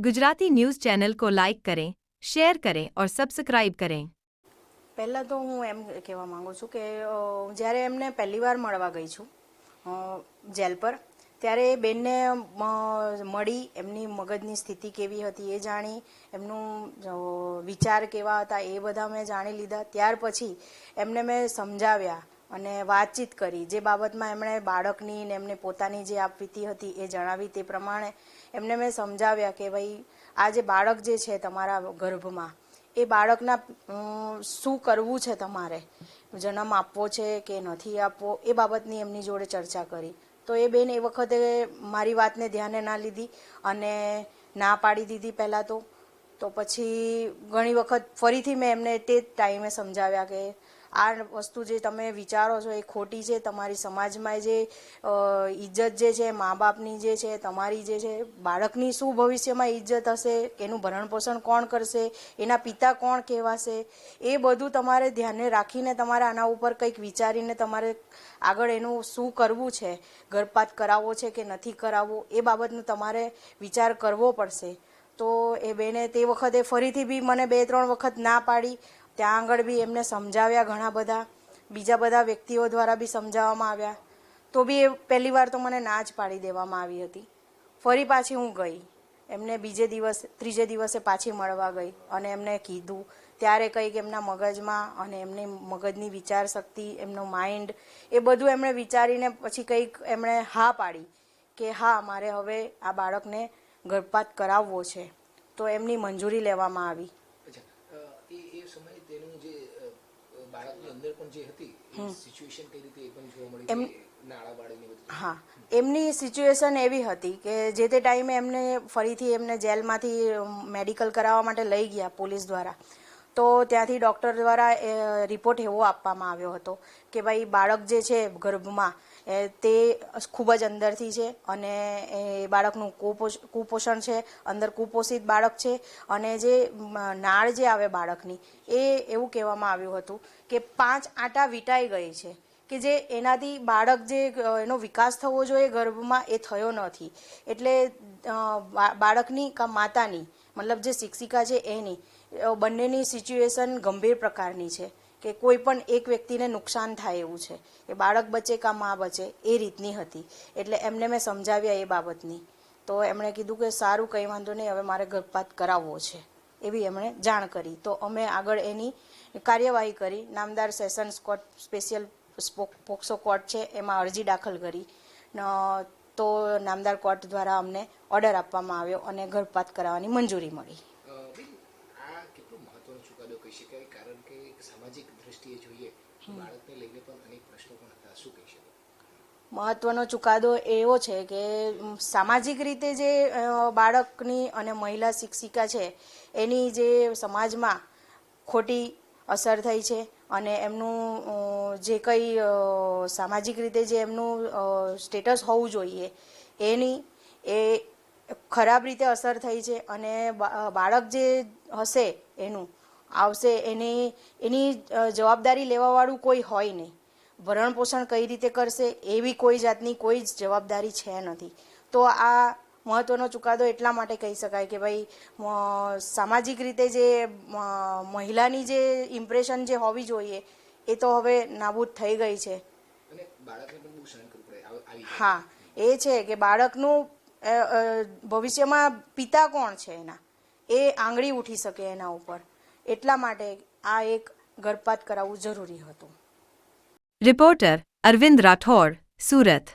Gujarati news channel को like करें share करें और सब्सक्राइब करें પહેલાં તો હું એમ કહેવા માંગુ છું કે અ, જ્યારે એમને પહેલી વાર મળવા ગઈ છું અ, જેલ પર ત્યારે એ બેનને મ- મળી એમની મગજની સ્થિતિ કેવી હતી એ જાણી એમનું અ, વિચાર કેવા હતા એ બધા મેં જાણી લીધા ત્યાર પછી એમને મેં સમજાવ્યા અને વાતચીત કરી. જે બાબતમાં એમણે બાળકની ને એમને પોતાની જે આપવીતી હતી એ જણાવી તે પ્રમાણે એમને મેં સમજાવ્યા કે ભાઈ, આ જે બાળક જે છે તમારા ગર્ભમાં, એ બાળકના શું કરવું છે તમારે? જન્મ આપવો છે કે નથી આપવો? એ બાબતની એમની જોડે ચર્ચા કરી. તો એ બેન એ વખતે મારી વાતને ધ્યાને ના લીધી અને ના પાડી દીધી પહેલાં તો. તો પછી ઘણી વખત ફરીથી મેં એમને તે જ ટાઈમે સમજાવ્યા કે આ વસ્તુ જે તમે વિચારો છો એ ખોટી છે. તમારી સમાજમાં જે ઇજ્જત જે છે મા બાપની જે છે, તમારી જે છે, બાળકની શું ભવિષ્યમાં ઇજ્જત હશે, એનું ભરણ પોષણ કોણ કરશે, એના પિતા કોણ કહેવાશે, એ બધું તમારે ધ્યાને રાખીને તમારે આના ઉપર કંઈક વિચારીને તમારે આગળ એનું શું કરવું છે ગર્ભપાત કરાવવો છે કે નથી કરાવવો, એ બાબતનું તમારે વિચાર કરવો પડશે. તો એ બેને તે વખતે ફરીથી બી મને બે ત્રણ વખત ના પાડી. ત્યાં આગળ બી એમને સમજાવ્યા ઘણા બધા. બીજા બધા વ્યક્તિઓ દ્વારા બી સમજાવવામાં આવ્યા. તો બી એ પહેલી વાર તો મને ના જ પાડી દેવામાં આવી હતી. ફરી પાછી હું ગઈ. એમને બીજે દિવસ, ત્રીજે દિવસે પાછી મળવા ગઈ અને એમને કીધું. ત્યારે કંઈક એમના મગજમાં અને એમની મગજની વિચાર શક્તિ એમનો માઇન્ડ એ બધું એમણે વિચારીને પછી કંઈક એમણે હા પાડી કે હા, મારે હવે આ બાળકને ગર્ભપાત કરાવવો છે. તો એમની મંજૂરી લેવામાં આવી. બાળકની અંદર પણ જે હતી સિચ્યુએશન કઈ રીતે એ પણ જોવા મળી એમ- કે નાળા બાળકની બધું હા. એમની સિચ્યુએશન એવી હતી કે જે તે ટાઈમે એમને ફરીથી એમને જેલમાંથી મેડિકલ કરાવવા માટે લઈ ગયા પોલીસ દ્વારા. તો ત્યાંથી ડૉક્ટર દ્વારા રિપોર્ટ એવો આપવામાં આવ્યો હતો કે ભાઈ, બાળક જે છે ગર્ભમાં તે ખૂબ જ અંદરથી છે અને એ બાળકનું કુપોષ, કુપોષણ છે, અંદર કુપોષિત બાળક છે અને જે નાળ જે આવે બાળકની, એ એવું કહેવામાં આવ્યું હતું કે પાંચ આંટા વીંટાઈ ગઈ છે, કે જે એનાથી બાળક જે એનો વિકાસ થવો જોઈએ ગર્ભમાં એ થયો નથી. એટલે બાળકની કા માતાની મતલબ જે શિક્ષિકા છે એની બંનેની સિચ્યુએશન ગંભીર પ્રકારની છે કે કોઈ પણ એક વ્યક્તિને નુકસાન થાય એવું છે. કે બાળક બચે કા મા બચે એ રીતની હતી. એટલે એમને મેં સમજાવ્યા એ બાબતની. તો એમણે કીધું કે સારું, કંઈ વાંધો નહીં, હવે મારે ગર્ભપાત કરાવવો છે. એવી એમણે જાણ કરી. તો અમે આગળ એની કાર્યવાહી કરી. નામદાર sessions court, special POCSO court છે, એમાં અરજી દાખલ કરી. તો નામદાર કોર્ટ દ્વારા અમને ઓર્ડર આપવામાં આવ્યો અને ગર્ભપાત કરાવવાની મંજૂરી મળી. કારણ કે સામાજિક દ્રષ્ટિએ જોઈએ બાળકને લઈને પણ અનેક પ્રશ્નો પણ હતા. શું કહી શકો મહત્વનો ચુકાદો એવો છે કે સામાજિક રીતે જે બાળકની અને મહિલા શિક્ષિકા છે એની જે સમાજમાં ખોટી અસર થઈ છે અને એમનું જે કંઈ સામાજિક રીતે જે એમનું સ્ટેટસ હોવું જોઈએ એની એ ખરાબ રીતે અસર થઈ છે અને બાળક જે હશે એનું, આવશે એની એની જવાબદારી લેવાવાળું કોઈ હોય નહીં. ભરણ પોષણ કઈ રીતે કરશે, એવી કોઈ જાતની કોઈ જ જવાબદારી છે નથી. તો આ મહત્વનો ચુકાદો એટલા માટે કહી શકાય કે ભાઈ સામાજિક રીતે જે મહિલાની જે ઇમ્પ્રેશન જે હોવી જોઈએ એ તો હવે નાબૂદ થઈ ગઈ છે. હા એ છે કે બાળકનું ભવિષ્યમાં પિતા કોણ છે એના? એ આંગળી ઉઠી શકે એના ઉપર. એટલા માટે આ એક ગર્ભપાત કરાવવું જરૂરી હતું. રિપોર્ટર અરવિંદ રાઠોડ સુરત.